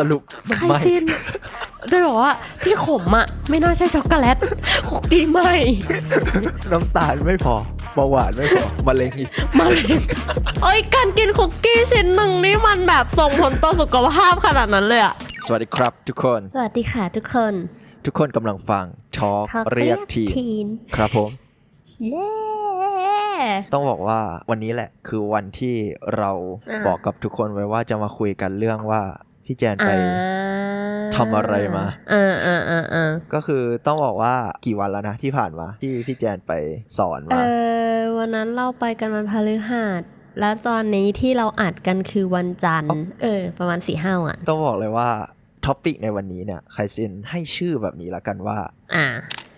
สรุปมันใครไม่ ซินจะบอกว่าที่ขมอะ ไม่น่าใช่ช็อกโกแลตคุกกี้ไม่น้ำตาลไม่พอเบาหวานไม่พอมะเร็งอีกมะเร็งเอ้ยการกินคุกกี้ชิ้นหนึ่งนี่มันแบบส่งผลต่อสุขภาพขนาดนั้นเลยอะ สวัสดีครับทุกคน สวัสดีค่ะทุกคน ทุกคนกำลังฟังชอ Talk เรียกทีทีนครับผม เย้ ต้องบอกว่าวันนี้แหละคือวันที่เราอ่า บอกกับทุกคนไว้ว่าจะมาคุยกันเรื่องว่า พี่แจนไปทำอะไรมาอ่าอ่าอ่าอ่าก็คือต้องบอกว่ากี่วันแล้วนะที่ผ่านมา ที่พี่แจนไปสอนเอมาอวันนั้นเราไปกันวันพฤหัสแล้วตอนนี้ที่เราอัดกันคือวันจันทร์ เออ ประมาณสี่ห้าวันต้องบอกเลยว่าท็อปิกในวันนี้เนี่ยใครซินให้ชื่อแบบนี้ละกันว่า อ่า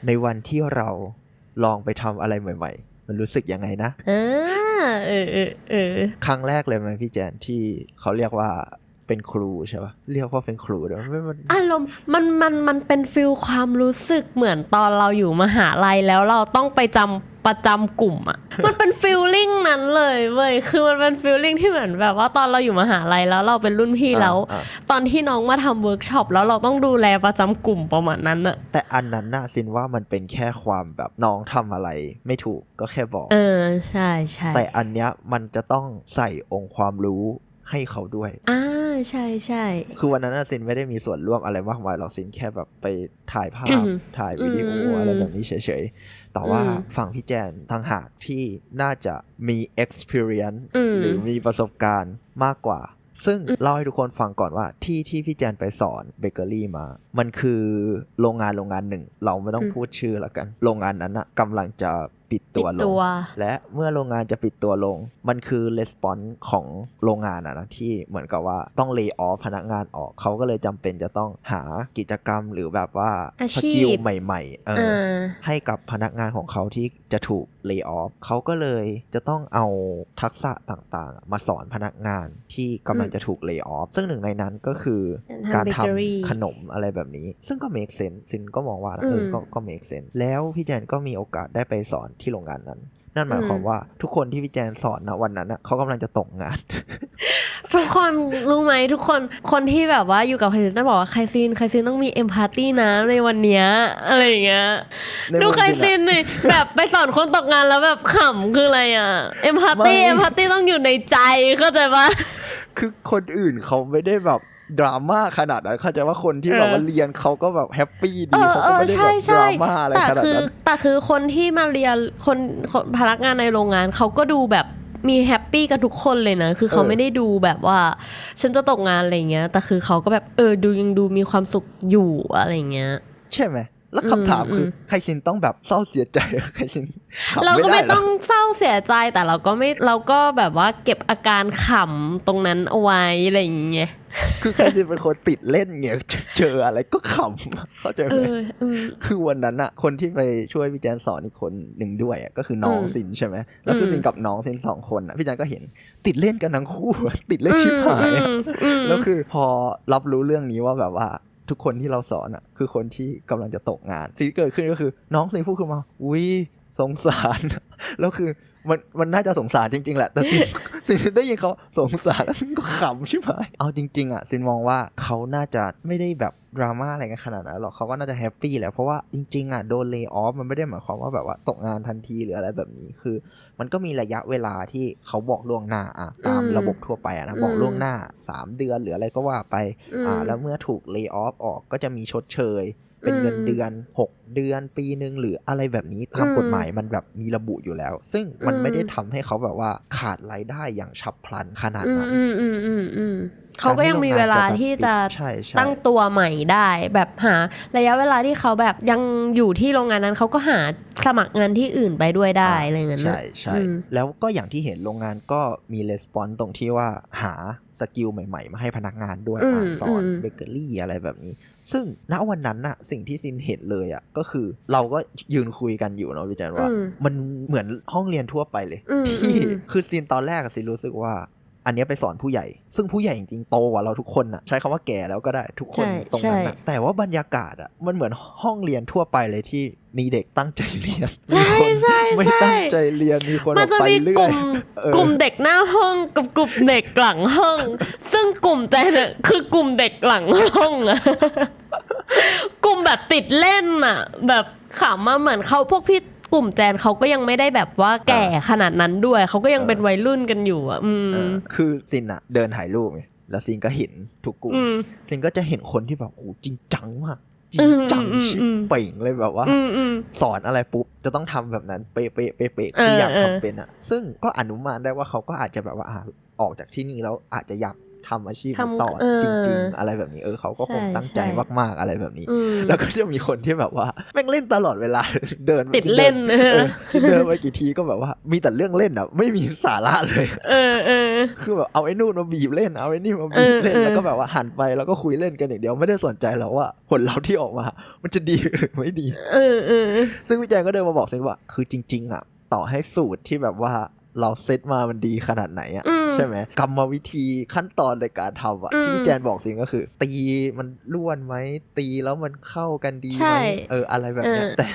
ในวันที่เราลองไปทำอะไรใหม่ ๆ มันรู้สึกยังไงนะอ่าเออเออเออครั้งแรกเลยไหมพี่แจนที่เขาเรียกว่า เป็นครูใช่ปะเรียกว่าเป็นครูเดี๋ยวไม่มันอารมณ์มันมันมันเป็นฟิลความรู้สึกเหมือนตอนเราอยู่มหาลัยแล้วเราต้องไปจำประจำกลุ่มอะมันเป็นฟิลลิ่งนั้นเลยเว้ย คือมันเป็นฟิลลิ่งที่เหมือนแบบว่าตอนเราอยู่มหาลัยแล้วเราเป็นรุ่นพี่แล้วอ่าตอนที่น้องมาทำเวิร์กช็อปแล้วเราต้องดูแลประจำกลุ่มประมาณนั้นอะแต่อันนั้นน่ะซินว่ามันเป็นแค่ความแบบน้องทำอะไร ไม่ถูกก็แค่บอก เออใช่ใช่แต่อันเนี้ยมันจะต้องใส่องค์ความรู้ ให้เขาด้วย อ่าใช่ใช่คือวันนั้นน่ะซินไม่ได้มีส่วนร่วมอะไรมากมายหรอกซินแค่แบบไปถ่ายภาอืพมถ่ายวิดีโออืมอะไรแบบนี้เฉยๆ แต่ว่าอืมฝั่งพี่แจนทางหากที่น่าจะมี experience อืมหรือมีประสบการณ์มากกว่า ซึ่งเล่าให้ทุกคนฟังก่อนว่าที่ที่พี่แจนไปสอนเบเกอรี่มา มันคือโรงงานโรงงานหนึ่ง เราไม่ต้องพูดชื่อแล้วกัน โรงงานนั้นอะกำลังจะ ปิดปิตัวดลตังวและเมื่อโรงงานจะปิดตัวลง มันคือレスปอนส์ของโรงงานอะนะที่เหมือนกับว่าต้องเล y o ออฟพนักงานออกเขาก็เลยจำเป็นจะต้องหากิจกรรมหรือแบบว่าอาสชีพกิลใหม่ๆเอออ่าให้กับพนักงานของเขาที่ จะถูกเล y o ออฟเขาก็เลยจะต้องเอาทักษะต่างๆ มาสอนพนักงานที่กำลังจะถูกเล y o ออฟซึ่งหนึ่งในนั้นก็คือกาการรทำทำ bakery ขนมอะไรแบบนี้ ซึ่งก็ make sense ซินก็มองว่านะเอออืมก็ก็ make sense แล้วพี่แจนก็มีโอกาสได้ไปสอนที่โรงงานนั้น นั่นหมายความอืมว่าทุกคนที่พี่แจนสอนนะวันนั้นน่ะเขากำลังจะตกงาน ทุกคนรู้ไหมทุกคนคนที่แบบว่าอยู่กับใครซินต้องบอกว่าใครซินใครซินต้องมีเอมพัตตี้นะในวันเนี้ยอะไรอย่างเงี้ยในดูมุมใครซินอะซินเลยแบบไปสอนคนตกงานแล้วแบบขำคืออะไรอะเอมพัตตี้ไม่เอมพัตตี้ต้องอยู่ในใจเข้าใจปะคือคนอื่นเขาไม่ได้แบบ ดราม่าขนาดนั้นเข้าใจว่าคนที่แบบว่าเออเรียนเขาก็แบบแฮปปี้เอดีอเขาเอก็อไม่ได้ใช่แบบดใช่ราม่าอะไรแต่ขนาดคือนั้นแต่คือคนที่มาเรียนคนคนพนักงานในโรงงานเขาก็ดูแบบมีแฮปปี้กันทุกคนเลยนะ คือเขาเออไม่ได้ดูแบบว่า ฉันจะตกงานอะไรเงี้ย แต่คือเขาก็แบบเออดูยังดูมีความสุขอยู่อะไรเงี้ย ใช่ไหม แล้วคำถามอืมคืออืมใครซินต้องแบบเศร้าเสียใจใครซินขำเราก็ด้ไม่หรต้องเศร้าเสียใจแต่เราก็ไม่เราก็แบบว่าเก็บอาการขำตรงนั้นเอาไว้อะไรอย่างเงี้ยคือใครซินเป็นคนติดเล่นเงี้ยเจออะไรก็ขำเข้าใจไหเอมอเออคือวันนั้นอะคนที่ไปช่วยพี่แจนสอนอีกคนหนึ่งด้วยอะก็คือน้องอืมซินใช่ไหมแล้วคืออมซินกับน้องซินสองคนอะพี่แจนก็เห็นติดเล่นกันทั้งคู่อะติดเล่นชิบหายอะอืมอืมแล้วคือพอรับรู้เรื่องนี้ว่าแบบว่า ทุกคนที่เราสอนอะคือคนที่กำลังจะตกงานสิ่งที่เกิดขึ้นก็คือ น้องซินพูดขึ้นมาอุ้ยสงสารแล้วคือมันมันน่าจะสงสารจริง ๆ แหละ แต่สินสินได้ยินเขาสงสารแล้วซินก็ขำใช่ไหมเอาจริง ๆอะซินมองว่าเขาน่าจะไม่ได้แบบ ดราม่าอะไรกันขนาดนั้นหรอกเขาก็น่าจะแฮปปี้แหละเพราะว่าจริงๆอะโดนเล y o ออฟมันไม่ได้หมายความว่าแบบว่าตกงานทันทีหรืออะไรแบบนี้คือ มันก็มีระยะเวลาที่เขาบอกล่วงหน้าอะตามอืมระบบทั่วไปอะนะบอกอืมล่วงหน้า 3 เดือนหรืออะไรก็ว่าไปอืมอ่าแล้วเมื่อถูกเลิกออฟออกก็จะมีชดเชย เป็นเงินอืมเดือน 6 เดือนปีหนึ่งหรืออะไรแบบนี้ตามอืมกฎหมายมันแบบมีระบุอยู่แล้ว ซึ่งมันอืมไม่ได้ทำให้เขาแบบว่าขาดรายได้อย่างฉับพลันขนาดอืมนั้นอืมอืมอืมอืมเขาก็ยังมีเวลาที่จะใช่ใช่ตั้งตัวใหม่ได้ แบบหาระยะเวลาที่เขาแบบยังอยู่ที่โรงงานนั้นเขาก็หาสมัครงานที่อื่นไปด้วยได้อะไรเงี้ยใช่ใช่อืมแล้วก็อย่างที่เห็นโรงงานก็มีレスปอนตรงที่ว่าหาสกิลใหม่ๆ มาให้พนักงานด้วยอืมอะสอนอืมเบเกอรี่อะไรแบบนี้ ซึ่งณวันนั้นน่ะสิ่งที่ซินเห็นเลยอะก็คือเราก็ยืนคุยกันอยู่เนาะพี่แจนว่าอืมมันเหมือนห้องเรียนทั่วไปเลยอืมที่อืมคือซินตอนแรกอะซินรู้สึกว่า อันเนี้ยไปสอนผู้ใหญ่ ซึ่งผู้ใหญ่จริงๆโตกว่าเราทุกคนอะใช้คำว่าแก่แล้วก็ได้ทุกคนใช่ตรงนั้นอะใช่แต่ว่าบรรยากาศอะมันเหมือนห้องเรียนทั่วไปเลยที่มีเด็กตั้งใจเรียนใช่มีคนใช่ไม่ใช่ตั้งใจเรียนมีคนมันจะออกไปมีเรื่กอลุ่ยมเออกลุ่มเด็กหน้าห้องกับกลุ่มเด็กหลังห้อง ซึ่งกลุ่มใจเนี่ยคือกลุ่มเด็กหลังห้องอะกลุ่มแบบติดเล่นอะแบบขำมาเหมือนเขาพวกพี่ กลุ่มแจนเขาก็ยังไม่ได้แบบว่าแก่ขนาดนั้นด้วย เขาก็ยังเป็นวัยรุ่นกันอยู่อะอืมเออคือซินอะเดินถ่ายรูปไงแล้วซินก็เห็นทุกกลุ่มอืมซินก็จะเห็นคนที่แบบโอ้โหจริงจังมากจริอืงมจังอืมชิบอืมเป่งเลยแบบว่าอืมอืมสอนอะไรปุ๊บจะต้องทำแบบนั้นเป๊ะเป๊ะเป๊ะเป๊ะเออคืออยากเออทำเป็นอะซึ่งก็อนุมานได้ว่าเขาก็อาจจะแบบว่าอะออกจากที่นี่แล้วอาจจะอยาก ทำอาชีพนี้ต่อเออจริง ๆ อะไรแบบนี้เออเขาก็คงใช่ตั้งใจใช่มากๆอะไรแบบนี้อืมแล้วก็จะมีคนที่แบบว่าแม่งเล่นตลอดเวลาเดินติดเล่นเออที่เดินไปกี่ทีก็แบบว่า มีแต่เรื่องเล่นอะไม่มีสาระเลย เออเออคือแบบเอาไอ้นู่นมาบีบเล่นเอาไอ้นี่มาบีบเล่นเออเออแล้วก็แบบว่าหันไปแล้วก็คุยเล่นกันอย่างเดียวไม่ได้สนใจหรอกว่าผลลัพธ์ที่ออกมา มันจะดีหรือไม่ดี เออเออซึ่งพี่แจงก็เดินมาบอกเซนว่า คือจริง ๆ อะ ต่อให้สูตรที่แบบว่าเราเซตมามันดีขนาดไหนอะอืม ใช่ไหมกรรมวิธีขั้นตอนในการทำอะอืมที่พี่แจนบอกสิงก็คือ ตีมันล้วนไหมตีแล้วมันเข้ากันดีใช่ไหมเอออะไรแบบเนี้ยเออแต่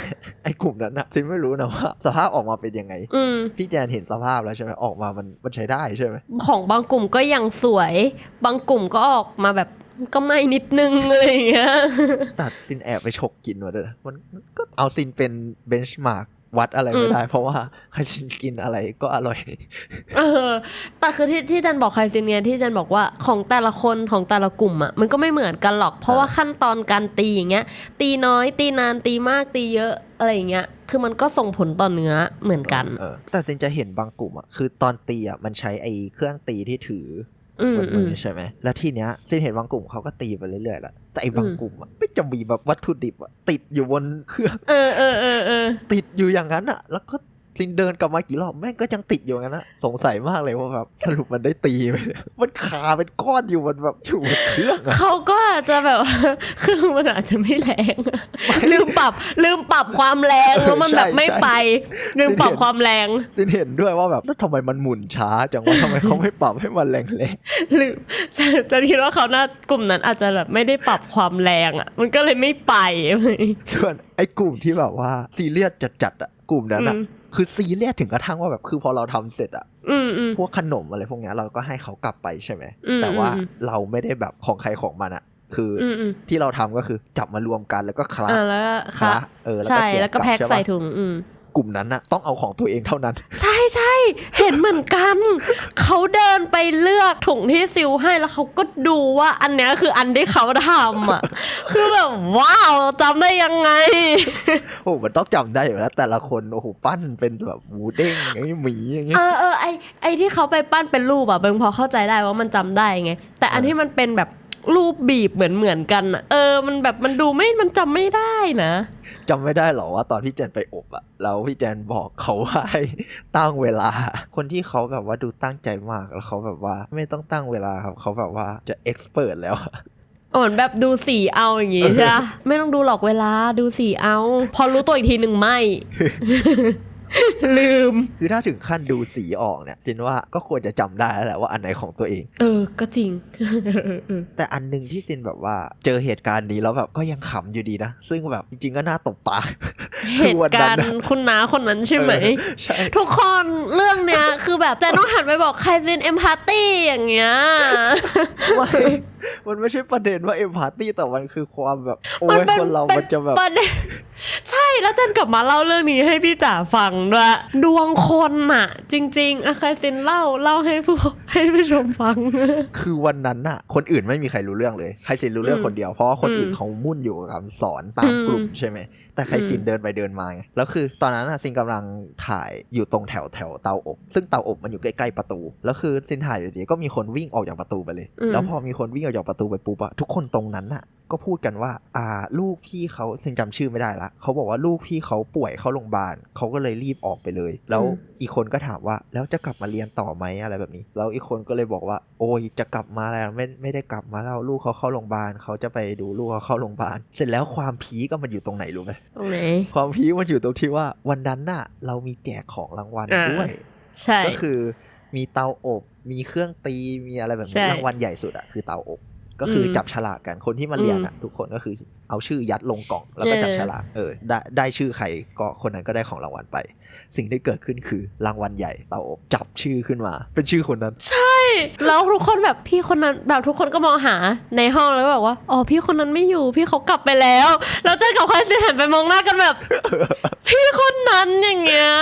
ไอ้กลุ่มนั้นอะซินไม่รู้นะว่า สภาพออกมาเป็นยังไงอืมพี่แจนเห็นสภาพแล้วใช่ไหมออกมามันมันใช้ได้ใช่ไหมของบางกลุ่มก็ยังสวย บางกลุ่มก็ออกมาแบบก็ไม่นิดนึงอะไรอย่างเงี้ยแต่ซินแอบไปฉกกินมาด้วยนะมันมันก็เอาซินเป็นเบนช์มาร์ก วัดอะไรไม่อืมได้ เพราะว่าใครซินกินอะไรก็อร่อยเออแต่คือที่ที่จันบอกใครซินเนี่ยที่จันบอกว่าของแต่ละคนของแต่ละกลุ่มอะมันก็ไม่เหมือนกันหรอก เพราะว่าขั้นตอนการตีอย่างเงี้ย ตีน้อย ตีนานตีมากตีเยอะอะไรอย่างเงี้ยคือมันก็ส่งผลต่อเนื้อเหมือนกันเออแต่ซินจะเห็นบางกลุ่มอะคือตอนตีอะมันใช้ไอ้เครื่องตีที่ถืออืม บนอืมืมอใช่ไหมแล้วทีเนี้ยซินเห็นบางกลุ่มเขาก็ตีไปเรื่อยๆแหละแต่ไอ้บางอืมกลุ่มอะไม่จะมีแบบวัตถุดิบอะติดอยู่บนเครื่องเออเออเออเออติดอยู่อย่างนั้นอะแล้วก็ ซินเดินกลับมากี่รอบแม่งก็ยังติดอยู่อย่างนั้นอะสงสัยมากเลยว่าแบบสรุปมันได้ตีไหมเนี่ยมันคาเป็นก้อนอยู่บนแบบอยู่บนเครื่องอะเขาก็อาจจะแบบว่าเครื่องมันอาจจะไม่แรง ลืมปรับ ลืมปรับความแรงเออแล้วมันแบบใช่ไม่ใช่ไป ลืมปรับเห็นความแรงซินเห็นด้วยว่าแบบแล้วทำไมมันหมุนช้าจังวะทำไมเขาไม่ปรับให้มันแรงลืมจะจะคิดว่าเขาน่ากลุ่มนั้นอาจจะแบบไม่ได้ปรับความแรงอะ มันก็เลยไม่ไปๆส่วนไอ้กลุ่มที่แบบว่าซีเรียสจัดๆอะกลุ่มนั้นอะอืม คือซีเรียสถึงกระทั่งว่าแบบคือพอเราทำเสร็จอะอืมอืมพวกขนมอะไรพวกเนี้ยเราก็ให้เขากลับไปใช่ไหมอืมแต่ว่าอืมเราไม่ได้แบบของใครของมันอะคือออืมอืมที่เราทำก็คือจับมารวมกันแล้วก็คละอ่าแล้วก็คค่ะละเออแล้วใช่ก็เก็บแล้วก็ลับแพ็คช่ปะใส่ถุงอืม กลุ่มนั้นน่ะต้องเอาของตัวเองเท่านั้น ใช่ใช่เห็นเหมือนกัน เขาเดินไปเลือกถุงที่ซิลให้แล้วเขาก็ดูว่าอันเนี้ยคืออันที่เขาทำอะคือแบบว้าวจำได้ยังไงโอ้โหมันต้องจำได้อยู่แล้ว แต่ละคนโอ้โหปั้นเป็นแบบหมูเด้งอย่างนี้หมีอย่างนี้เออเออไอไอที่เขาไปปั้นเป็นรูปอะเบิงพอเข้าใจได้ว่ามันจำได้ไงแต่อันเออที่มันเป็นแบบ รูปบีบเหมือนเหมือนกันอะเออ มันแบบมันดูไม่มันจำไม่ได้นะ จำไม่ได้หรอว่าตอนพี่แจนไปอบอะแล้วพี่แจนบอกเขาว่าให้ตั้งเวลา คนที่เขาแบบว่าดูตั้งใจมากแล้วเขาแบบว่าไม่ต้องตั้งเวลาครับเขาแบบว่าจะเอ็กซ์เพรสแล้วอะ เหมือนแบบดูสีเอาอย่างงี้ใช่ปะไม่ต้องดูหรอกเวลาดูสีเอา พอรู้ตัวอีกทีหนึ่งไม่ ลืม คือถ้าถึงขั้นดูสีออกเนี่ยซินว่าก็ควรจะจำได้แล้วแหละว่าอันไหนของตัวเอง เออ ก็จริง แต่อันหนึงที่ซินแบบว่า เจอเหตุการณ์นี้แล้วแบบก็ยังขำอยู่ดีนะ ซึ่งแบบจริงๆก็น่าตบปากเหตุการณ์คือวันนั้นน่ะคุณน้าคนนั้นใช่ไหมเออใช่ทุกคนเรื่องเนี้ยคือแบบแต่ต้องหันไปบอกใครเป็นเอมพัตตี้อย่างเงี้ยไม่มันไม่ใช่ประเด็นว่าเอมพาร์ตี้แต่มันคือความแบบ โอ้มันยเป็นคนเราป็มันจะแบบประเด็นใช่แล้วเจนกลับมาเล่าเรื่องนี้ให้พี่จ๋าฟังด้วยดวงคนน่ะจริงๆอะใครซินเล่าเล่าให้ผู้ให้ผู้ชมฟัง คือวันนั้นน่ะคนอื่นไม่มีใครรู้เรื่องเลย ใครสินรู้เรื่องอืมคนเดียวเพราะว่าคนอื่นอืมเขามุ่นอยู่กับการสอนตามกลุ่มอืมใช่ไหม แต่ใครสินเดินไปเดินมาไงแล้วคือตอนนั้นน่ะซินกำลังถ่ายอยู่ตรงแถวแถวเตาอบ ซึ่งเตาอบมันอยู่ใกล้ๆประตู แล้วคือซินถ่ายอยู่ดีก็มีคนวิ่งออกจากประตูไปเลยอืมแล้วพอมีคนวิ่งออกจากประตูไปปุ๊บอะทุกคนตรงนั้นน่ะก็พูดกันว่า อ่า ลูกพี่เขาซินจำชื่อไม่ได้ละ เขาบอกว่าลูกพี่เขาป่วยเข้าโรงพยาบาล เขาก็เลยรีบออกไปเลย แล้วอืมอีกคนก็ถามว่า แล้วจะกลับมาเรียนต่อไหมอะไรแบบนี้ แล้วอีกคนก็เลยบอกว่า โอ้ย จะกลับมาแล้วไม่ ไม่ได้กลับมาแล้ว ลูกเขาเข้าโรงพยาบาล เขาจะไปดูลูกเขาเข้าโรงพยาบาล เสร็จแล้วความพีคก็มันอยู่ตรงไหนรู้ไหมตรงไหนความพีคมันอยู่ตรงที่ว่าวันนั้นน่ะ เรามีแจกของรางวัลอ่าด้วย ใช่ก็คือมีเตาอบ มีเครื่องตีมีอะไรแบบใช่นี้รางวัลใหญ่สุดอะคือเตาอบ ก็คืออมจับฉลากกันคนที่มาเรียนอะทุกคนก็คือเอาชื่อยัดลงกล่องแล้วก็เออจับฉลากเออได้ได้ชื่อใครก็คนนั้นก็ได้ของรางวัลไป สิ่งที่เกิดขึ้นคือรางวัลใหญ่เตาอบจับชื่อขึ้นมา เป็นชื่อคนนั้นแล้วทุกคนแบบพี่คนนั้นแบบทุกคนก็มองหาในห้องแล้วก็บอกว่าอ๋อพี่คนนั้นไม่อยู่พี่เขากลับไปแล้วแล้วเจนกับใครสิหันไปมองหน้ากันแบบ พี่คนนั้นอย่างเงี้ย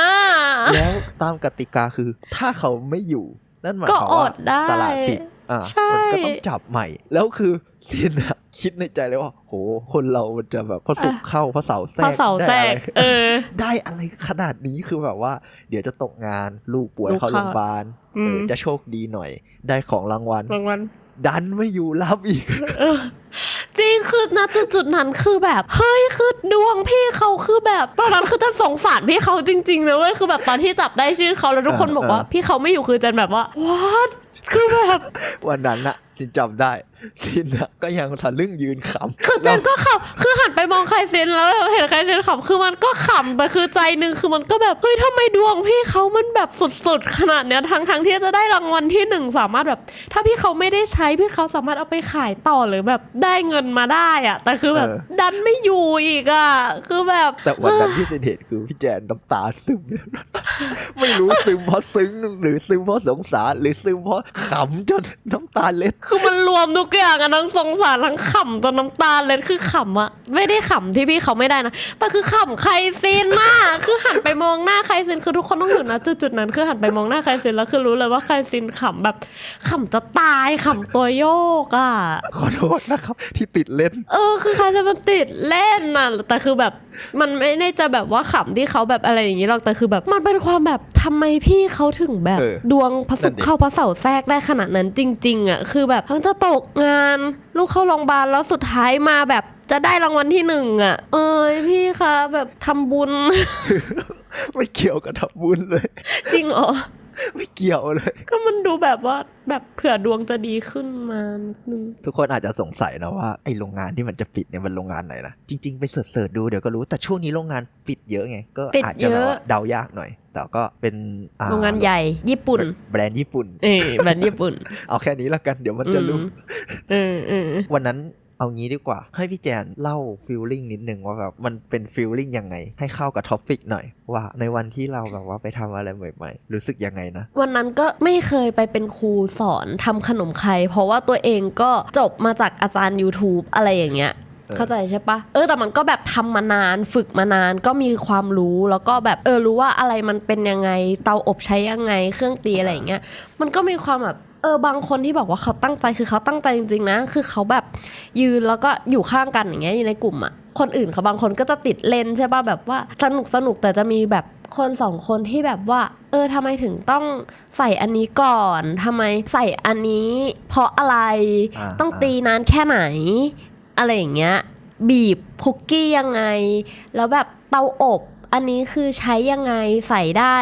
แล้วตามกติกาคือถ้าเขาไม่อยู่นั่นหมายก็ความอว่าดได้สละสิทธิ์ อะใช่มันก็ต้องจับใหม่ แล้วคือซินอะคิดในใจเลยว่า โห คนเรามันจะแบบพอสุกร์เข้าพอเสาร์แทรพอกเสาแทรได้กอะไรเออได้อะไรขนาดนี้คือแบบว่า เดี๋ยวจะตกงานลูกป่วยลูกเข้าเข้าโรงพยาบาลอืมเออจะโชคดีหน่อย ได้ของรางวัลรางวัลดันไม่อยู่รับอีก จริงคือณจุดจุดๆนั้นคือแบบ เฮ้ยคือดวงพี่เขาคือแบบตอนนั้นคือจะสงสารพี่เขาจริงๆนะเว้ยคือแบบตอนที่จับได้ชื่อเขาแล้วทุกคนเออบอกว่าเออพี่เขาไม่อยู่คือจันแบบว่า what คือแบบวันนั้นอะซินจำได้ ซินอะก็ยังทะลึ่งยืนขำคือเจนก็ขำคือหันไปมองใครเซนแล้วเห็นใครเซนขำคือมันก็ขำแต่คือใจหนึ่งคือมันก็แบบเฮ้ยทำไมดวงพี่เขามันแบบสุดๆ ขนาดเนี้ยทั้งทั้งๆที่จะได้รางวัลที่หนึ่งสามารถแบบ ถ้าพี่เขาไม่ได้ใช้พี่เขาสามารถเอาไปขายต่อหรือแบบได้เงินมาได้อะแต่คือแบบเออดันไม่อยู่อีกอะคือแบบแต่วันนั้นที่ซินเห็นคือพี่แจนน้ำตาซึมไม่รู้ซึมเพราะซึ้งหรือซึมเพราะสงสารหรือซึมเพราะขำจนน้ำตาเล็ดคือมันรวมทุกอย่างอะทั้งสงสารทั้งขำจนน้ำตาเล็ดคือขำอะไม่ได้ขำที่พี่เขาไม่ได้นะแต่คือขำใครซินมาก คือหันไปมองหน้าใครซินคือทุกคนต้องอยู่นะจุดจุดๆนั้นคือหันไปมองหน้าใครซินแล้วคือรู้เลยว่าใครซินขำแบบขำจะตายขำตัวโยกอะขอโทษนะครับ ที่ติดเล่น เออ คือใครจะมันติดเล่นน่ะแต่คือแบบ มันไม่ได้จะแบบว่าขำที่เขาแบบอะไรอย่างนี้หรอกแต่คือแบบ มันเป็นความแบบทำไมพี่เขาถึงแบบเออดวงพระศุกนั่ร์นดิเข้าพระเสาร์แทรกได้ขนาดนั้นจริง ๆอะคือแบบทั้งจะตกงานลูกเข้าโรงพยาบาลแล้วสุดท้ายมาแบบจะได้รางวัลที่หนึ่งอะ เอ้ยพี่คะแบบทำบุญ ไม่เกี่ยวกับทำบุญเลย จริงเหรอ ไม่เกี่ยวเลย ก็มันดูแบบว่าแบบเผื่อดวงจะดีขึ้นมานิดนึงทุกคนอาจจะสงสัยนะว่าไอ้โรงงานที่มันจะปิดเนี่ยมันโรงงานไหนนะจริง ๆ ไปเสิร์ชๆดูเดี๋ยวก็รู้แต่ช่วงนี้โรงงานปิดเยอะไงก็ปิดอาจจะแบบเยอะว่าเดายากหน่อย แต่ก็เป็นอ่โรงงานใหญ่ญี่ปุ่น แบรนด์ญี่ปุ่นเออแบรนด์ญี่ปุ่น เอาแค่นี้ละกันเดี๋ยวมันจะรู้เออเออวันนั้น เอางี้ดีกว่า ให้พี่แจนเล่าฟีลลิ่งนิดนึงว่าแบบมันเป็นฟีลลิ่งยังไง ให้เข้ากับท็อปิกหน่อย ว่าในวันที่เราแบบว่าไปทำอะไรใหม่ๆ รู้สึกยังไงนะ วันนั้นก็ไม่เคยไปเป็นครูสอนทำขนมใครเพราะว่าตัวเองก็จบมาจากอาจารย์ YouTube อะไรอย่างเงี้ยเออเข้าใจใช่ปะเออแต่มันก็แบบทำมานานฝึกมานานก็มีความรู้แล้วก็แบบเออรู้ว่าอะไรมันเป็นยังไงเตาอบใช้ยังไงเครื่องตีอะไรอย่างเงี้ยมันก็มีความแบบเออบางคนที่บอกว่าเขาตั้งใจคือเขาตั้งใจจริงๆนะ คือเขาแบบยืนแล้วก็อยู่ข้างกันอย่างเงี้ยอยู่ในกลุ่มอะคนอื่นเขาบางคนก็จะติดเล่นใช่ป่ะแบบว่าสนุกสนุกแต่จะมีแบบคนสองคนที่แบบว่า เออทำไมถึงต้องใส่อันนี้ก่อนทำไมใส่อันนี้ เพราะอะไรอ่าต้องตีนานแค่ไหน อะไรอย่างเงี้ย บีบคุกกี้ยังไง แล้วแบบเตาอบ อันนี้คือใช้ยังไงใส่ได้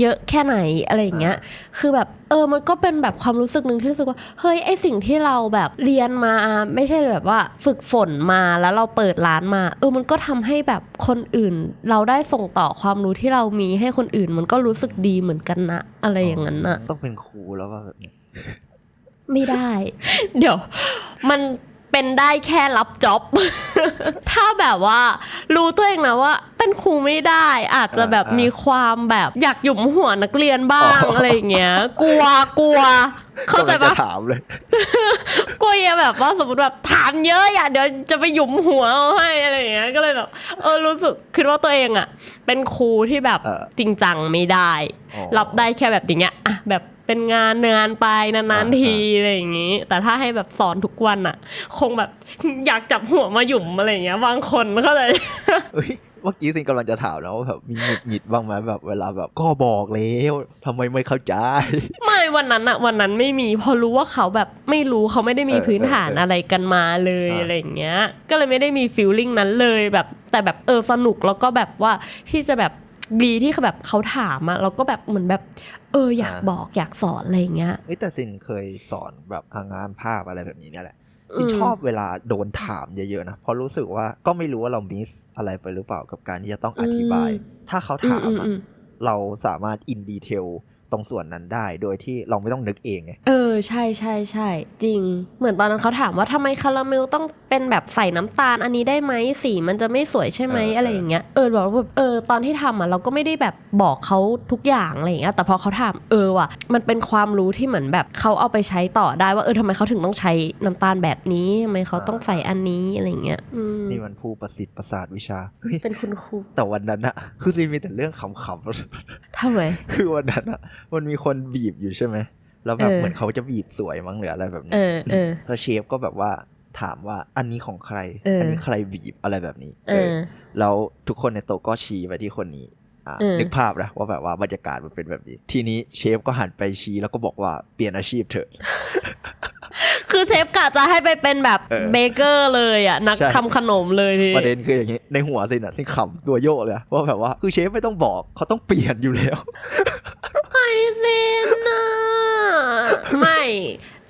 เยอะแค่ไหนอะไรอย่างเงี้ย คือแบบเออมันก็เป็นแบบความรู้สึกหนึ่งที่รู้สึกว่าเฮ้ยไอสิ่งที่เราแบบเรียนมา ไม่ใช่แบบว่าฝึกฝนมาแล้วเราเปิดร้านมา เออมันก็ทำให้แบบคนอื่น เราได้ส่งต่อความรู้ที่เรามีให้คนอื่น มันก็รู้สึกดีเหมือนกันนะ อะไรอย่างนั้นน่ะต้องเป็นครูแล้วว่าแบบเนี้ยไม่ได้ เดี๋ยว มัน เป็นได้แค่รับจ็อบ ถ้าแบบว่า รู้ตัวเองนะว่า เป็นครูไม่ได้อาจจะแบบมีความแบบอยากหยุมหัวนักเรียนบ้างอะไรอย่างเงี้ย กลัวกลัว เข้าใจกำลัปะงถามเลย กลัวอย่าแบบว่าสมมติแบบถามเยอะอย่าเดี๋ยวจะไปหยุมหัวเอาให้อะไรอย่างเงี้ยก็เลยแบบเออรู้สึกคิดว่าตัวเองอะ เป็นครูที่แบบเออจริงจังไม่ได้อ๋อรับได้แค่แบบอย่างเงี้ยอะแบบ เป็นงานงานไปนานอ่าๆทีอะไรอย่างงี้ แต่ถ้าให้แบบสอนทุกวันอะคงแบบอยากจับหัวมาหยุมอะไรอย่างเงี้ยบางคนเข้าใจเอ้ยเมื่อกี้สิงกำลังจะถามแล้วว่าแบบมีหงุดหงิดบ้างไหมแบบเวลาแบบก็บอกแล้วทำไมไม่เข้าใจ ไม่วันนั้นอะวันนั้นไม่มีเพอรู้ว่าเขาแบบไม่รู้เขาไม่ได้มีเออพื้นฐานเออเออออะไรกันมาเลยอ่าอะไรอย่างเงี้ย ก็เลยไม่ได้มีฟีลลิ่งนั้นเลยแบบแต่แบบเออสนุกแล้วก็แบบว่าที่จะแบบ ดีที่แบบเขาถามอะเราก็แบบเหมือนแบบ เอออยากบอกอยากสอนอะไรอย่างเงี้ยเอ้ยแต่สินเคยสอนแบบอ่างานภาพอะไรแบบนี้เนี่ยแหละอืมสินชอบเวลาโดนถามเยอะๆนะเพราะรู้สึกว่าก็ไม่รู้ว่าเรามิสอะไรไปหรือเปล่ากับการที่จะต้องอธิบาย ถ้าเขาถามอืมอะอืมเราสามารถอินดีเทลตรงส่วนนั้นได้โดยที่เราไม่ต้องนึกเองไงเออใช่ใช่ใช่จริง เหมือนตอนนั้นเขาถามว่าทำไมคาราเมลต้อง เป็นแบบใส่น้ำตาลอันนี้ได้ไหมสีมันจะไม่สวยใช่ไหมเออออะไรอย่างเงี้ยเออบอกว่าแบบเออตอนที่ทำอะเราก็ไม่ได้แบบบอกเขาทุกอย่างอะไรอย่างเงี้ยแต่พอเขาถามเออว่ะมันเป็นความรู้ที่เหมือนแบบเขาเอาไปใช้ต่อได้ว่าเออทำไมเขาถึงต้องใช้น้ำตาลแบบนี้ทำไมเขาต้องใส่อันนี้อะไรอย่างเงี้ยอืมนี่มันผู้ประสิทธิ์ประสาทวิชาเฮ้ยเป็นคุณครูแต่วันนั้นอะคือซีมีแต่เรื่องขำๆทำไมคือวันนั้นอะมันมีคนบีบอยู่ใช่ไหมแล้วแบบเออเหมือนเขาจะบีบสวยมั้งหรืออะไรแบบนี้เออเออแล้วเชฟก็แบบว่า ถามว่าอันนี้ของใครเอออันนี้ใครบีบอะไรแบบนี้เออแล้วทุกคนในโต๊ะก็ชี้ไปที่คนนี้อะเออนึกภาพนะว่าแบบว่าบรรยากาศมันเป็นแบบนี้ ทีนี้เชฟก็หันไปชี้แล้วก็บอกว่าเปลี่ยนอาชีพเถอะ คือเชฟกะจะให้ไปเป็นแบบเออเบเกอร์เลยอะนักใช่ทำขนมเลยทีประเด็นคืออย่างนี้ ในหัวสินะสิขำตัวโยกเลยอะว่าแบบว่าคือเชฟไม่ต้องบอกเขาต้องเปลี่ยนอยู่แล้วไอซินนะไม่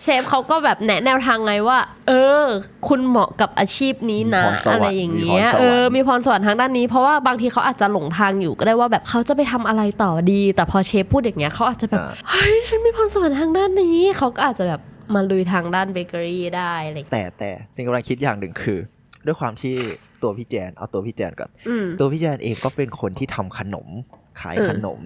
เชฟเขาก็แบบแนะแนวทางไงว่า เออ คุณเหมาะกับอาชีพนี้นะ มีพรสวรรค์อะไรอย่างเงี้ย มีพรสวรรค์ เออ มีพรสวรรค์ทางด้านนี้เพราะว่าบางทีเขาอาจจะหลงทางอยู่ก็ได้ว่าแบบเขาจะไปทำอะไรต่อดี แต่พอเชฟพูดอย่างเงี้ยเขาอาจจะแบบอ่าเฮ้ย ฉันมีพรสวรรค์ทางด้านนี้เขาก็อาจจะแบบมาลุยทางด้านเบเกอรี่ได้อะไรอย่างเงี้ยแต่แต่สิ่งกำลังคิดอย่างหนึ่งคือ ด้วยความที่ตัวพี่แจนเอาตัวพี่แจนก่อน อืม ตัวพี่แจนเองก็เป็นคนที่ทำขนม ขายเออ ขนม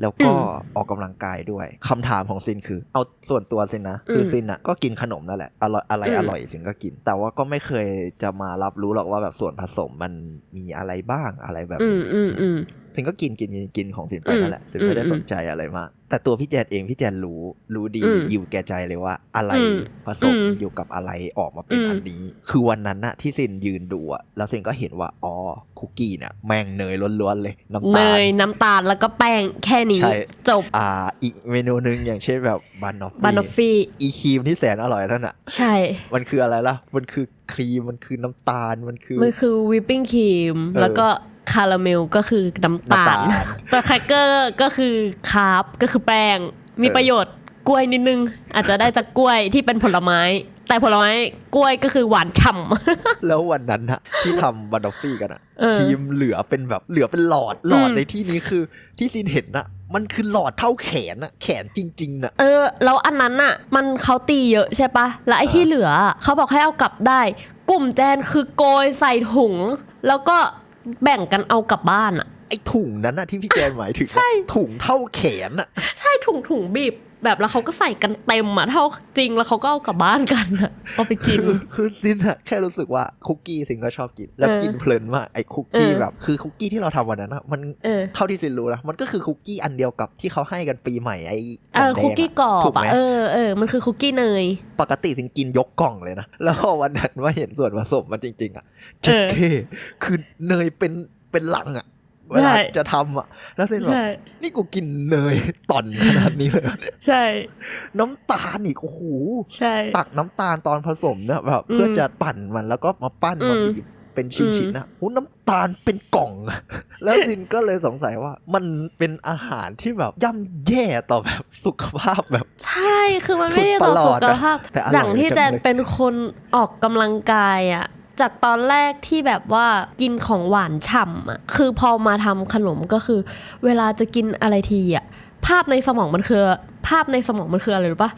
แล้วก็อืมออกกำลังกายด้วยคำถามของซินคือ เอาส่วนตัวซินนะ คืออมซินอะก็กินขนมนั่นแหละอร่อยอะไรอืมอร่อยซินก็กิน แต่ว่าก็ไม่เคยจะมารับรู้หรอกว่าแบบส่วนผสมมันมีอะไรบ้างอะไรแบบอืนี้ มอืมอืมซินก็กินกินกินกินของซินไปอืมนั่นแหละซินไม่ได้อืมสนใจอะไรมากแต่ตัวพี่แจนเองพี่แจนรู้รู้ดีอืมอยู่แก่ใจเลยว่า อะไรอืมผสมอืมอยู่กับอะไรออกมาเป็นอืมอันนี้ คือวันนั้นน่ะที่ซินยืนดูอะแล้วซินก็เห็นว่าอ๋อคุกกี้เนี่ยแม่งเนยล้วนๆเลยน้ำเนตาลยน้ำตาลแล้วก็แป้งแค่นี้ใช่จบอ่าอีกเมนูหนึ่งอย่างเช่นแบบบานอฟบานอฟฟี่อีครีมที่แสนอร่อยนั่นอะใช่ มันคืออะไรล่ะมันคือครีมมันคือน้ำตาลมันคือมันคือวิปปิ้งครีมเออแล้วก็ คาราเมลก็คือน้ำตาลน้ำตาล แต่แครกเกอร์ก็คือคาร์บก็คือแป้ง มีเออประโยชน์กล้วยนิดนึง อาจจะได้จากกล้วยที่เป็นผลไม้ แต่ผลไม้กล้วยก็คือหวานฉ่ำ แล้ววันนั้นอะที่ทำบานอฟฟี่กันอะเออ ครีมเหลือเป็นแบบเหลือเป็นหลอดหลอดอืมในที่นี้คือ ที่ซินเห็นอะมันคือหลอดเท่าแขนอะแขนจริงๆอะเออแล้วอันนั้นอะ มันเขาตีเยอะใช่ปะแล้วไอ้ที่เหลืออะเขาบอกให้เอากลับได้ กลุ่มแจนคือโกยใส่ถุง แล้วก็ แบ่งกันเอากลับบ้านอะไอ้ถุงนั้นอะที่พี่แจนหมายถึงอะใช่ ถุงเท่าแขนอะ ใช่ถุงถุงบีบ แบบแล้วเขาก็ใส่กันเต็มอะเท่าจริงแล้วเขาก็เอากลับบ้านกันอะเอาไปกินคือคือซินอะแค่รู้สึกว่าคุกกี้ซินก็ชอบกิน แล้วเออกินเพลินมากไอ้คุกกี้เออแบบ คือคุกกี้ที่เราทำวันนั้นอะมันเออเท่าที่ซินรู้นะมันก็คือคุกกี้อันเดียวกับที่เขาให้กันปีใหม่ไอ้เออหคุมกแดงกี้กรอถูบกอะไหมเออเออมันคือคุกกี้เนยปกติซินกินยกกล่องเลยนะแล้วพอวันนั้นว่าเห็นส่วนผสมมันจริง ๆอะเจ๊เออเคคือเนยเป็นเป็นลังอะ เวลาใช่จะทำอะ แล้วซินแบบใช่นี่กูกินเนยต่อนขนาดนี้เลยเหรอเนี่ยใช่ น้ำตาลอีกโอ้โหใช่ ตักน้ำตาลตอนผสมเนี่ยแบบเพื่ออืมจะปั่นมันแล้วก็มาปั้นมาอืมบีบเป็นชิ้นๆนะโอ้น้ำตาลเป็นกล่องอะแล้วซินก็เลยสงสัยว่า มันเป็นอาหารที่แบบย่ำแย่ต่อแบบสุขภาพแบบ ใช่คือมันไม่ได้ต่อสุสุดประหลอดขภาพอะแต่อร่อยอย่างที่จังแจนเลยเป็นคนออกกำลังกายอะ จากตอนแรกที่แบบว่ากินของหวานฉ่ำอะคือพอมาทำขนมก็คือ เวลาจะกินอะไรทีอะภาพในสมองมันคือ ภาพในสมองมันคืออะไรรู้ปะ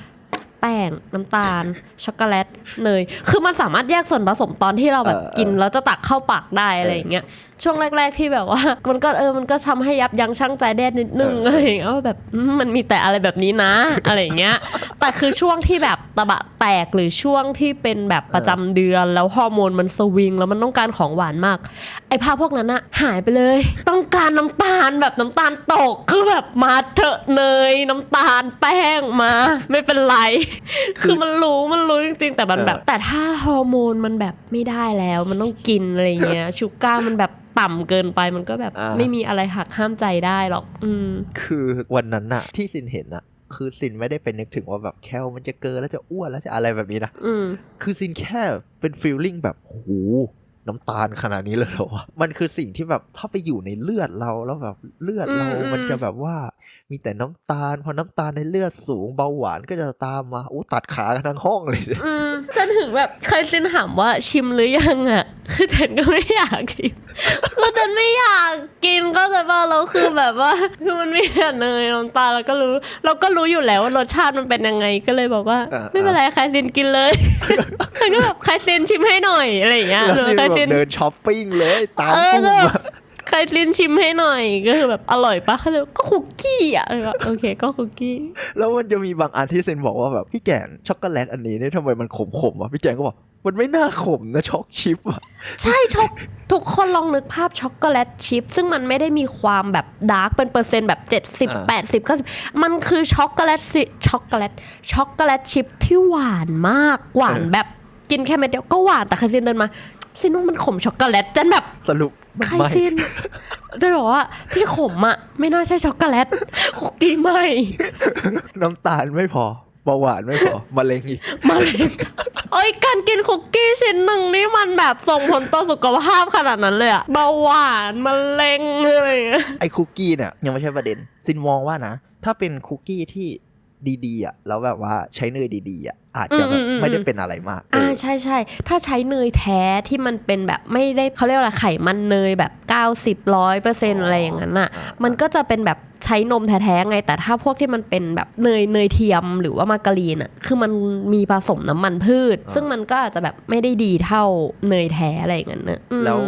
แป้งน้ำตาล ช็อกโกแลตเนยคือมันสามารถแยกส่วนผสมตอนที่เราแบบเออกินแล้วจะตักเข้าปากได้อะไรอย่างเงี้ยช่วงแรก ๆที่แบบว่า มันก็เออมันก็ทำให้ยับยั้งชั่งใจได้นิดนึงเออออะไรอย่างเงี้ยว่าแบบอืมมันมีแต่อะไรแบบนี้นะ อะไรอย่างเงี้ยแต่คือช่วงที่แบบตะบะแตกหรือช่วงที่เป็นแบบประจำเดือน แล้วฮอร์โมนมันสวิงแล้วมันต้องการของหวานมาก ไอ้ภาพพวกนั้นอะหายไปเลย ต้องการน้ำตาลแบบน้ำตาลตกคือแบบมาเถอะเนยน้ำตาลแป้งมา ไม่เป็นไรคือมันรู้มันรู้จริงๆแต่มันแบบเออแต่ถ้าฮอร์โมนมันแบบไม่ได้แล้วมันต้องกินอะไรเงี้ยชูก้าร์มันแบบต่ำเกินไปมันก็แบบอ่าไม่มีอะไรหักห้ามใจได้หรอก อืม คือวันนั้นน่ะที่ซินเห็นน่ะคือซินไม่ได้ไปนึกถึงว่าแบบแคลมันจะเกินแล้วจะอ้วนแล้วจะอะไรแบบนี้นะอืมคือซินแค่เป็นฟีลลิ่งแบบโหน้ำตาลขนาดนี้เลยเหรอวะมันคือสิ่งที่แบบถ้าไปอยู่ในเลือดเราแล้วแบบเลือดเราอืมมันจะแบบว่า มีแต่น้ำตาล พอน้ำตาลในเลือดสูงเบาหวานก็จะตามมาอู้ตัดขากันทั้งห้องเลยอืมจนถึงแบบเคยซินถามว่าชิมหรือยังอะคือเจนก็ไม่อยากกินคือเจนไม่อยากกินก็จะว่าเราคือแบบว่าคือมันมีแต่เนยน้ำตาลเราก็รู้ เราก็รู้อยู่แล้วว่ารสชาติมันเป็นยังไงก็เลยบอกว่าอ่าไม่เป็นไรใครซินกินเลยแล้วก็แบบใครซินชิมให้หน่อยอะไรอย่างเงี้ยแล้วเออซินใครแบบซินเดินช้อปปิ้งเลยตามเออกุ้งก็อะ ใครซินชิมให้หน่อยก็คือแบบอร่อยปะเขาจะก็คุกกี้อะเลยว่าโอเคก็คุกกี้ แล้วมันจะมีบางอันที่ซินบอกว่าแบบพี่แกนช็อกโกแลตอันนี้เนี่ยทำไมมันขมๆอะพี่แกนก็บอกมันไม่น่าขมนะช็อกชิปอะใช่ช็อกทุกคนลองนึกภาพช็อกโกแลตชิพซึ่งมันไม่ได้มีความแบบดาร์กเป็นเปอร์เซ็นต์แบบ 70 80 90 มันคือช็อกโกแลตสิช็อกโกแลตช็อกโกแลตชิพที่หวานมากหวานแบบกินแค่เม็ดเดียวก็หวานแต่ใครซินเดินมาซินว่ามันขมช็อกโกแลตจันแบบสรุปมัน ใครไม่ซินจะบอกว่าที่ขมอะ ไม่น่าใช่ช็อกโกแลตคุกกี้ไม่ น้ำตาลไม่พอเบาหวานไม่พอมะเร็งอีกมาเลยโอ้ยการกินคุกกี้ชิ้นหนึ่งนี่มันแบบส่งผลต่อสุขภาพขนาดนั้นเลยอะเบาหวานมะเร็งอะไรอย่างเงี้ยไอ้คุกกี้เนี่ยยังไม่ใช่ประเด็น ซินมองว่านะ ถ้าเป็นคุกกี้ที่ ดีๆอะแล้วแบบว่าใช้เนยดีๆอะอาจจะแบบไม่ได้เป็นอะไรมากเออ่าอใช่ใช่ถ้าใช้เนยแท้ที่มันเป็นแบบไม่ได้เขาเรียกว่าอะไรไขมันเนยแบบ 90ร้อยเปอร์เซ็นต์อะไรอย่างนั้นอะ มันก็จะเป็นแบบใช้นมแท้ๆไง แต่ถ้าพวกที่มันเป็นแบบเนยเนยเทียมหรือว่ามาการีนอะคือมันมีผสมน้ำมันพืช ซึ่งมันก็อาจจะแบบไม่ได้ดีเท่าเนยแท้อะไรอย่างนั้นนะอืมแล้ว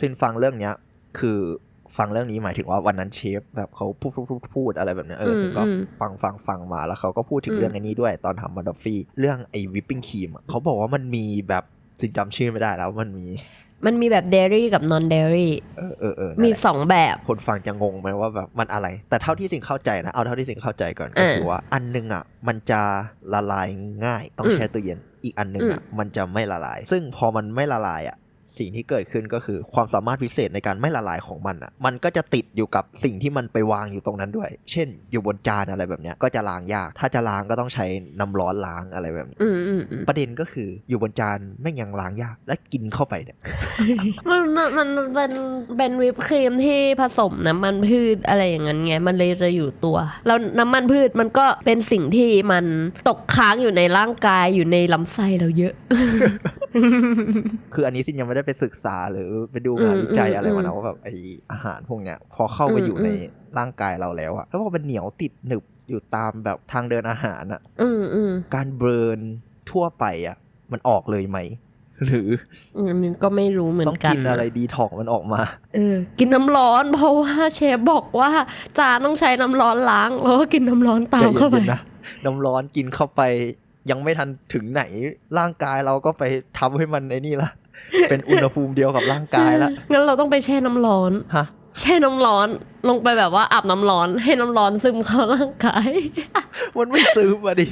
ซินฟังเรื่องเนี้ยคือ ฟังเรื่องนี้หมายถึงว่าวันนั้นเชฟแบบเขาพูดพูดพูดพูดอะไรแบบเนี้ยเออซินก็อืมฟังฟังฟังมาแล้วเขาก็พูดถึงอืมเรื่องอันนี้ด้วยตอนทำบัตเตอร์ฟี่เรื่องไอ้วิปปิ้งครีมเขาบอกว่ามันมีแบบซินจำชื่อไม่ได้แล้วมันมี มันมีแบบเดรี่กับนอนเดรี่เออเออเออนั่นมีแหละสองแบบคนฟังจะงงไหมว่าแบบมันอะไร แต่เท่าที่สิ่งเข้าใจนะเอาเท่าที่สิ่งเข้าใจก่อนก็เออคือว่าอันหนึงอะมันจะละลายง่ายต้องอืมแช่ตู้เย็นอีกอันหนึงอะอืมมันจะไม่ละลาย ซึ่งพอมันไม่ละลายอะ สิ่งที่เกิดขึ้นก็คือความสามารถพิเศษในการไม่ละลายของมันอะ มันก็จะติดอยู่กับสิ่งที่มันไปวางอยู่ตรงนั้นด้วย เช่น อยู่บนจานอะไรแบบเนี้ย ก็จะล้างยาก ถ้าจะล้างก็ต้องใช้น้ำร้อนล้างอะไรแบบนี้อืมอืมอืมประเด็นก็คืออยู่บนจานแม่งยังล้างยาก และกินเข้าไปเนี่ยมันมันมันเป็นเป็นวิปครีมที่ผสมน้ำมันพืชอะไรอย่างนั้นไง มันเลยจะอยู่ตัว แล้วน้ำมันพืชมันก็เป็นสิ่งที่มันตกค้างอยู่ในร่างกายอยู่ในลำไส้เราเยอะ คืออันนี้ซินยังไม่ได้ไปศึกษาหรือไปดูงานอืมวิจัยอืมอะไรมาอืนะมว่าแบบไออาหารพวกเนี้ยพอเข้าไปอืมอยู่ในอืมร่างกายเราแล้วอะแล้วพอมันเหนียวติดหนึบอยู่ตามแบบทางเดินอาหารอะอืมอืมการเบิร์นทั่วไปอะมันออกเลยไหมหรืออืมอันนี้ก็ไม่รู้เหมือนต้องกันกินอะไรดีถอกมันออกมาเออกินน้ำร้อนเพราะว่าเชฟบอกว่าจานต้องใช้น้ำร้อนล้างแล้วก็กินน้ำร้อนตาใจมเข้าไปเย็นๆนะน้ำร้อนกินเข้าไป ยังไม่ทันถึงไหนร่างกายเราก็ไปทำให้มันไอ้นี่ละ เป็นอุณหภูมิเดียวกับร่างกายละงั้นเราต้องไปแช่น้ำร้อนฮะแช่น้ำร้อนลงไปแบบว่าอาบน้ำร้อน ให้น้ำร้อนซึมเข้าร่างกาย มันไม่ซื้อมาดิ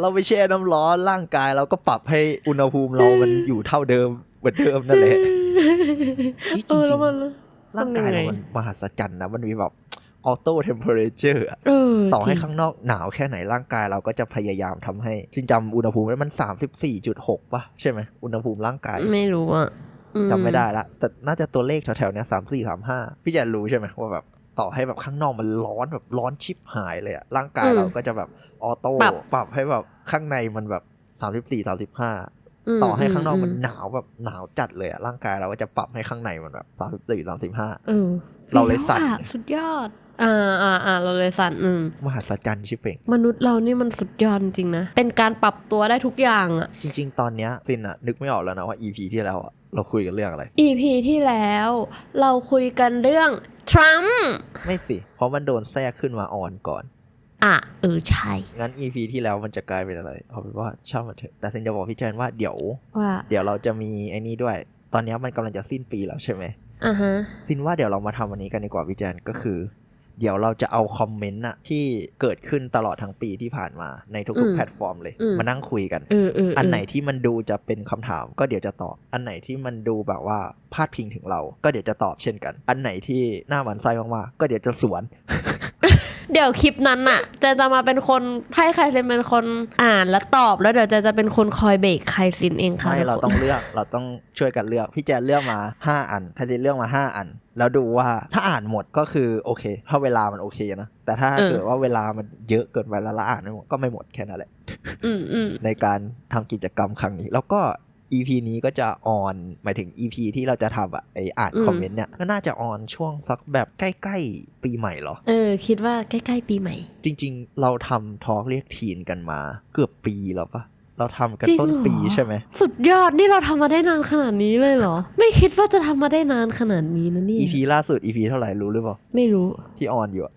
เราไปแช่น้ำร้อนร่างกายเราก็ปรับให้อุณหภูมิเรามันอยู่เท่าเดิมเหมือนเดิมนั่นแหละจริงๆเออแล้วมันร่างกายเรามันมหัศจรรย์นะมันมีแบบ ออโต้เทมเพอเรเจอร์เออต่อให้จริงข้างนอกหนาวแค่ไหนร่างกายเราก็จะพยายามทำให้จริงจำอุณหภูมิได้มัน 34.6ป่ะใช่ไหมอุณหภูมิร่างกาย ไม่รู้อะอืจำไม่ได้ละ แต่น่าจะตัวเลขแถวๆเนี้ยสามสี่สามห้าพี่แจนรู้ใช่ไหมว่าแบบต่อให้แบบข้างนอกมันร้อนแบบร้อนชิบหายเลยอะร่างกายเราก็จะแบบออโต้ปรับให้แบบข้างในมันแบบสามสิบสี่สามสิบห้ามต่อให้ข้างนอกมันมหนาวแบบหนาวจัดเลยอะร่างกายเราก็จะปรับให้ข้างในมันแบบสามสิบสี่สามสิบห้าเออเราเลยสั่นฟีอะสุดยอด อ่าอ่าอ่าเราเลยสั่นอืมมหัศจรรย์ชิบเป่งมนุษย์เรานี่มันสุดยอดจริงๆนะ เป็นการปรับตัวได้ทุกอย่างอะจริง ๆ ตอนเนี้ยซินอะนึกไม่ออกแล้วนะว่า EP ที่แล้วอะเราคุยกันเรื่องอะไร EP ที่แล้ว เราคุยกันเรื่องทรัมป์ไม่สิ เพราะมันโดนแทรกขึ้นมาออนก่อน อะเออใช่ งั้น EP ที่แล้วมันจะกลายเป็นอะไร เอาเป็นว่าช่างมันเถอะแต่ซินจะบอกพี่แจนว่าเดี๋ยว ว่าเดี๋ยวเราจะมีไอ้นี่ด้วย ตอนเนี้ยมันกำลังจะสิ้นปีแล้วใช่ไหมอ่าฮะ ซินว่าเดี๋ยวเรามาทำอันนี้กันดีกว่าพี่แจนก็คือ เดี๋ยวเราจะเอาคอมเมนต์อะที่เกิดขึ้นตลอดทั้งปีที่ผ่านมาในอืทุกมๆแพลตฟอร์มเลยอืมมานั่งคุยกันเออเออเอันไหนที่มันดูจะเป็นคำถาม ก็เดี๋ยวจะตอบ อันไหนที่มันดูแบบว่าพาดพิงถึงเรา ก็เดี๋ยวจะตอบเช่นกัน อันไหนที่หน้าหมันไส้มากๆก็เดี๋ยวจะสวน เดี๋ยวคลิปนั้นน่ะเจะจะมาเป็นคนให้ใครซินเป็นคนอ่านและตอบแล้วเดี๋ยวเจะจะเป็นคนคอยเบรกใครซินเองค่ะไม่ทุกเราคน ต้องเลือกเราต้องช่วยกันเลือก พี่แจนเลือกมา 5 อันถ้าจะเลือกมา 5 อัน แล้วดูว่าถ้าอ่านหมดก็คือโอเค ถ้าเวลามันโอเคนะ แต่ถ้าเกิดว่าเวลามันเยอะเกินไปแล้วละอ่านไม่หมดก็ไม่หมดแค่นั้นแหละ อืมอืม ในการทำกิจกรรมครั้งนี้ แล้วก็ EP นี้ก็จะออนหมายถึง EP ที่เราจะทำอะไออ่านอืมคอมเมนต์เนี่ยก็น่าจะออนช่วงสักแบบใกล้ๆปีใหม่เหรอ เออ คิดว่าใกล้ๆปีใหม่ จริง ๆ เราทำทอล์กเรียกทีนกันมา เกือบปีแล้วปะเราทำกันจริงต้นเหรอปีใช่ไหม สุดยอดนี่เราทำมาได้นานขนาดนี้เลยเหรอ ไม่คิดว่าจะทำมาได้นานขนาดนี้นะเนี่ย EP ล่าสุด EP เท่าไหร่รู้หรือเปล่า ไม่รู้ที่ออนอยู่อะ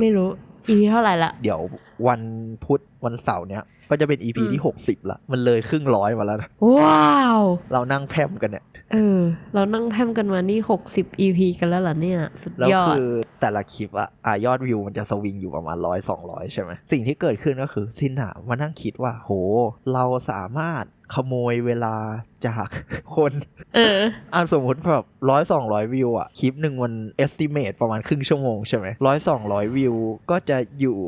ไม่รู้ อีพีเท่าไหร่ละเดี๋ยววันพุธวันเสาร์เนี้ยก็จะเป็น EP อืมที่60ละมันเลยครึ่งร้อยมาแล้วนะว้าว เรานั่งแพร่มกันเนี่ยเออ เรานั่งแพมกันมานี่60 EP กันแล้วเหรอเนี่ย สุดแล้วยอดคือแต่ละคลิปอะอะยอดวิวมันจะสวิงอยู่ประมาณร้อยสองร้อยใช่ไหมสิ่งที่เกิดขึ้นก็คือซินหามานั่งคิดว่า โห เราสามารถขโมยเวลา จากคนเอออะสมมติแบบร้อยสองร้อยวิวอะคลิปหนึ่งมัน estimate ประมาณครึ่งชั่วโมงใช่ไหมร้อยสองร้อยวิวก็จะอยู่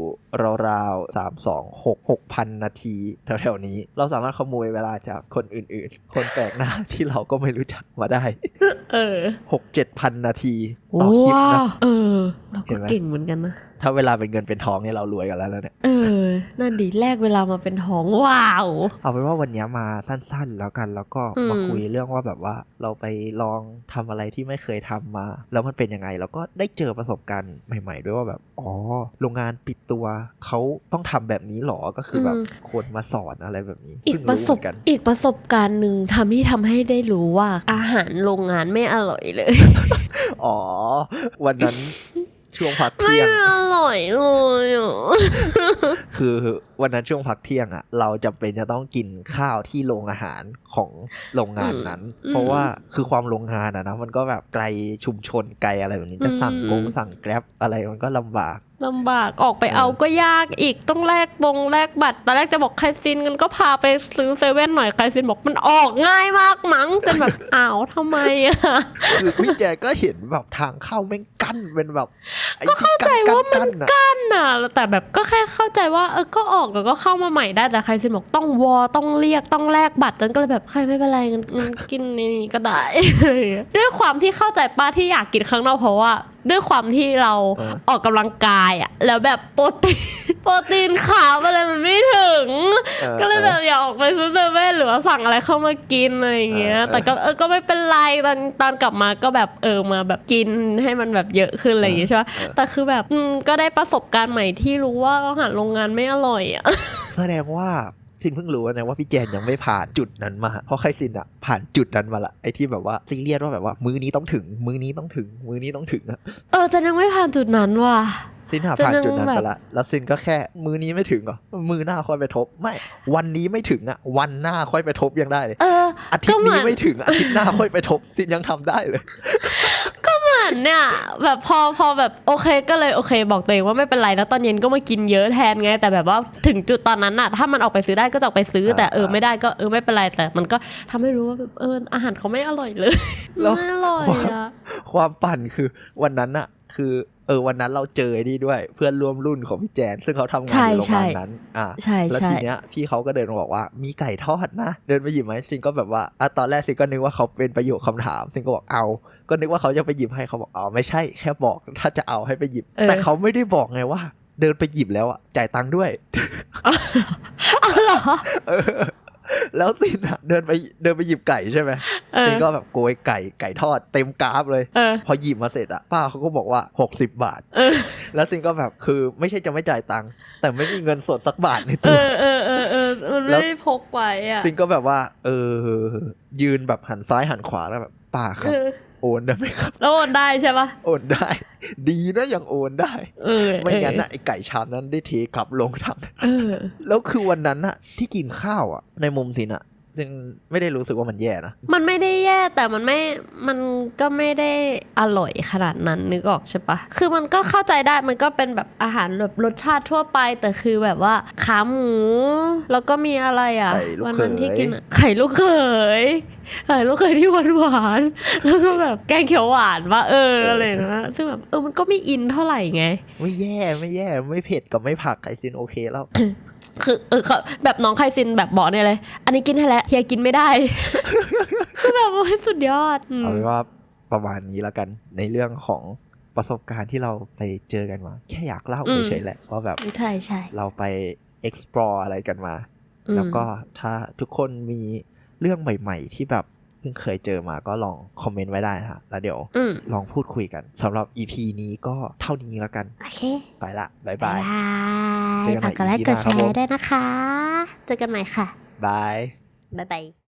ราวๆสามสองหกหกพันนาทีแถวๆนี้ เราสามารถขโมยเวลาจากคนอื่นๆ คนแปลกหน้าที่เราก็ไม่รู้จักมาได้ เออหกเจ็ดพันนาทีต่อคลิปนะว้าวเออ เราเห็ก็นไหมเก่งเหมือนกันนะ ถ้าเวลาเป็นเงินเป็นทองเนี่ยเรารวยกันแล้วนะเนี่ย เออ นั่นดีแลกเวลามาเป็นทองว้าว เอาเป็นว่าวันนี้มาสั้นๆ แล้วกันแล้วก็อืมมาคุยเรื่องว่าแบบว่าเราไปลองทำอะไรที่ไม่เคยทำมา แล้วมันเป็นยังไงแล้วก็ได้เจอประสบการณ์ใหม่ ๆ ด้วยว่าแบบอ๋อโรงงานปิดตัวเขาต้องทำแบบนี้หรอก็คือแบบคนมาสอนอะไรแบบนี้อีกเพิ่งประรู้สเหบมือนกันอีกประสบการณ์หนึ่งทำที่ทำให้ได้รู้ว่าอาหารโรงงานไม่อร่อยเลย อ๋อ วันนั้น ช่วงพักไม่เที่ยงอร่อยเลยอะคือวันนั้นช่วงพักเที่ยงอะ่ะ เราจำเป็นจะต้องกินข้าวที่โรงอาหารของโรงงานนั้นอืมเพราะว่าคือความโรงงานอะนะมันก็แบบไกลชุมชนไกลอะไรแบบนี้จะสั่งอืมกงสั่งแกร็บอะไรมันก็ลำบาก ลำบากออกไปเอาก็ยากอีกต้องแลกบงแลกบัตรตอนแรกจะบอกใครซินกันก็พาไปซื้อเซเว่นหน่อยใครซินบอกมันออกง่ายมากมั้งจนแบบอ้าวทำไมอะคือพี่แจก็เห็นแบบทางเข้าแม่งกั้นเป็นแบบ ก็เข้าใจว่ามันนั่นน่ะแต่แบบก็แค่เข้าใจว่าเออก็ออกแล้วก็เข้ามาใหม่ได้แต่ใครซินบอกต้องวอต้องเรียกต้องแลกบัตรจนก็เลยแบบใครไม่เป็นไรงั้นงั้นกินในนี้ก็ได้อะไรอย่างเงี้ยด้วยความที่เข้าใจป้าที่อยากกินข้างนอกเพราะว่าด้วยความที่เราออกกำลังกายอะแล้วแบบโปรตีน โปรตีนขาวอะไรมันไม่ถึง ออ ก็เลยแบบอยากออกไปซื้อเซเว่นหรือว่าสั่งอะไรเข้ามากินอะไรอย่างเงี้ยเออ แต่ก็เออก็ไม่เป็นไรตอนตอนกลับมาก็แบบเออมาแบบกินให้มันแบบเยอะขึ้นอะไรอย่างเงี้ยใช่ปะแต่คือแบบอืมก็ได้ประสบการณ์ใหม่ที่รู้ว่าอาหารโรงงานไม่อร่อยอะแสดงว่า ซินเพิ่งรู้นะว่าพี่แจนยังไม่ผ่านจุดนั้นมา เพราะใครซินอะผ่านจุดนั้นมาละไอ้ที่แบบว่าซีเรียสว่าแบบว่า มื้อนี้ต้องถึง มื้อนี้ต้องถึง มื้อนี้ต้องถึงนะเออจะยังไม่ผ่านจุดนั้นว่ะซินหาจะผ่านนึกจุดนั้นแบบไปละ แล้วซินก็แค่มื้อนี้ไม่ถึงเหรอ มือหน้าค่อยไปทบ ไม่ วันนี้ไม่ถึงอะวันหน้าค่อยไปทบยังได้เลยเอออาทิตก็ย์เหมืนี้อนไม่ถึง อาทิตย์หน้าค่อยไปทบ ซินยังทำได้เลยเห มือนเนี่ยแบบพอพอแบบโอเคก็เลยโอเค บอกตัวเองว่าไม่เป็นไรแล้วตอนเย็นก็มากินเยอะแทนไง แต่แบบว่าถึงจุดตอนนั้นน่ะ ถ้ามันออกไปซื้อได้ก็จะออกไปซื้ออ่าแต่เอออ่าไม่ได้ก็เออไม่เป็นไรแต่มันก็ทำให้รู้ว่าแบบเอออาหารเขาไม่อร่อยเลยแล้วไม่อร่อยอะความปั่นคือวันนั้นอะ คือเออวันนั้นเราเจอไอ้นี่ด้วย เพื่อนร่วมรุ่นของพี่แจน ซึ่งเขาทำงานอยู่โรงงานนั้นอะใช่แล้วใช่ทีเนี้ยพี่เขาก็เดินมาบอกว่ามีไก่ทอดนะ เดินไปหยิบไหมซินก็แบบว่าอะตอนแรกซินก็นึกว่าเขาเป็นประโยคคำถามซินก็บอกเอา ก็นึกว่าเขาจะไปหยิบให้เขาบอกอ๋อไม่ใช่แค่บอกถ้าจะเอาให้ไปหยิบ แต่เขาไม่ได้บอกไงว่า เดินไปหยิบแล้วอะจ่ายตังค์ด้วยเอาเหรอเออ แล้วซินอะเดินไปเดินไปหยิบไก่ใช่ไหมเออซินก็แบบโกยไก่ไก่ทอดเต็มกราฟเลยเออพอหยิบมาเสร็จอะป้าเขาก็บอกว่า 60 บาทเออแล้วซินก็แบบคือไม่ใช่จะไม่จ่ายตังค์แต่ไม่มีเงินสดสักบาทในเอตัวอเออเออเออมันแล้ไม่วได้พกไว้อะซินก็แบบว่า เออ ยืนแบบหันซ้ายหันขวาแล้วแบบป้าครัเอบอ โอนได้ไหมครับแล้วโอนได้ใช่ปะโอนได้ ดีนะยังโอนได้เออไม่งั้นน่ะไอไก่ชามนั้นได้เทกลับลงถังเออแล้วคือวันนั้นน่ะที่กินข้าวอะ ในมุมซินอะ ซินไม่ได้รู้สึกว่ามันแย่นะ มันไม่ได้แย่แต่มันไม่ มันก็ไม่ได้อร่อยขนาดนั้นนึกออกใช่ปะ คือมันก็เข้าใจได้ มันก็เป็นแบบอาหารแบบรสชาติทั่วไป แต่คือแบบว่าขาหมู แล้วก็มีอะไรอะไข่ลูกวัเขนั้นที่กินยอะไข่ลูกเขยไข่ลูกเขยที่หวานหวานๆแล้วก็แบบแกงเขียวหวานว่าเอออะไรอย่างเงี้ยซึ่งแบบเออมันก็ไม่อินเท่าไหร่ไง ไม่แย่ไม่แย่ไม่เผ็ดกับไม่ผักไก่ซินโอเคแล้ว คือเออเขาแบบน้องไคซินแบบบอกเนี่ยเลย อันนี้กินให้แล้วเฮียกินไม่ได้ คือแบบโอ้ยสุดยอดอืมเอาเป็นว่าประมาณนี้แล้วกันในเรื่องของประสบการณ์ที่เราไปเจอกันมา แค่อยากเล่าเฉยๆแหละว่าแบบใช่ใช่เราไป explore อะไรกันมาอืมแล้วก็ถ้าทุกคนมีเรื่องใหม่ ๆ ที่แบบ เพิ่งเคยเจอมาก็ลองคอมเมนต์ไว้ได้ฮะแล้วเดี๋ยวอืมลองพูดคุยกันสำหรับ EP นี้ก็เท่านี้แล้วกัน โอเค ไปละบ๊ายบาบายยเจอกันใหม่ฝากกดไลค์ EP กดแชหน้าครับผมร์ด้วยนะคะ เจอกันใหม่ค่ะ บายบ๊ายบาย